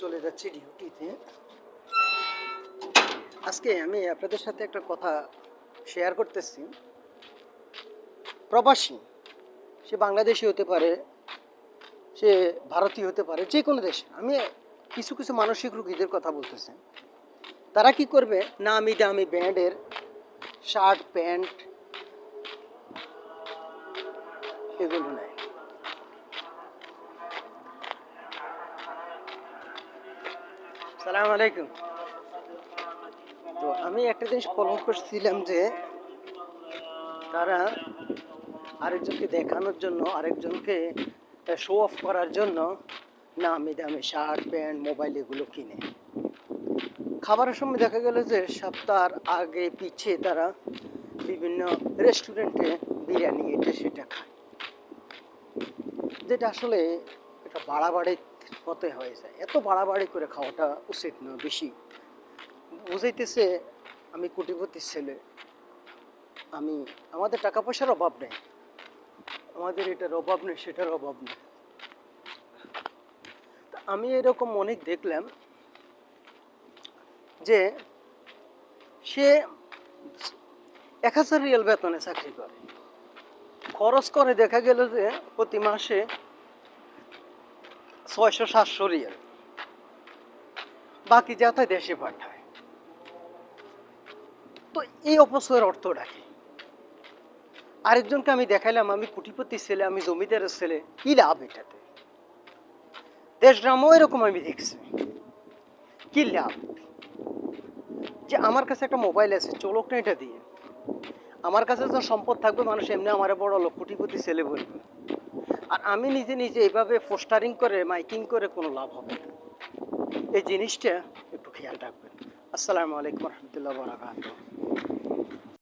চলে যাচ্ছি ডিউটিতে। আজকে আমি আপনাদের সাথে একটা কথা শেয়ার করতেছি। প্রবাসী, সে বাংলাদেশি হতে পারে, সে ভারতীয় হতে পারে, যে কোনো দেশ। আমি কিছু কিছু মানসিক রোগীদের কথা বলতেছি। তারা কি করবে? নামি দামি ব্যান্ডের শার্ট, প্যান্ট, এগুলো নেয়। সালাম আলাইকুম। তো আমি একটা জিনিস ফলো করছিলাম যে, তারা আরেকজনকে দেখানোর জন্য, আরেকজনকে শো অফ করার জন্য নামি দামি শার্ট প্যান্ট মোবাইল এগুলো কিনে। খাবারের সময় দেখা গেল যে সপ্তাহ আগে পিছিয়ে তারা বিভিন্ন রেস্টুরেন্টে বিরিয়ানি এটা সেটা খায়। যেটা আসলে একটা বাড়াবাড়ির মতো হয়ে যায়। এত বাড়াবাড়ি করে খাওয়াটা উচিত নয় বেশি। বুঝাইতেছে, আমি কোটিপতির ছেলে। আমি, আমাদের টাকা পয়সার অভাব নেই। আমাদের এটার অভাব নেই, সেটার অভাব নেই। আমি এরকম অনেক দেখলাম যে, সে এক হাজার রিয়াল বেতনে চাকরি করে। খরচ করে দেখা গেল যে, প্রতি মাসে ছয়শো সাতশো রিয়াল। বাকি যাতে দেশে পাঠায়। তো এই অপচয়ের অর্থটা কি? আরেকজনকে আমি দেখাইলাম, আমি কুটিপতি ছেলে, আমি জমিদারের ছেলে, কি লাভ এটাতে? দেশ গ্রামও এরকম আমি দেখছি। কি লাভ? যে আমার কাছে একটা মোবাইল আছে, চলক না এটা দিয়ে। আমার কাছে যখন সম্পদ থাকবে, মানুষ এমনি আমার বড় লোক কোটিপতি ছেলে বলবে। আর আমি নিজে নিজে এভাবে পোস্টারিং করে মাইকিং করে কোনো লাভ হবে না। এই জিনিসটা একটু খেয়াল রাখবেন। আসসালামু আলাইকুম রহমতুল্লাহ বরাকাতুহ।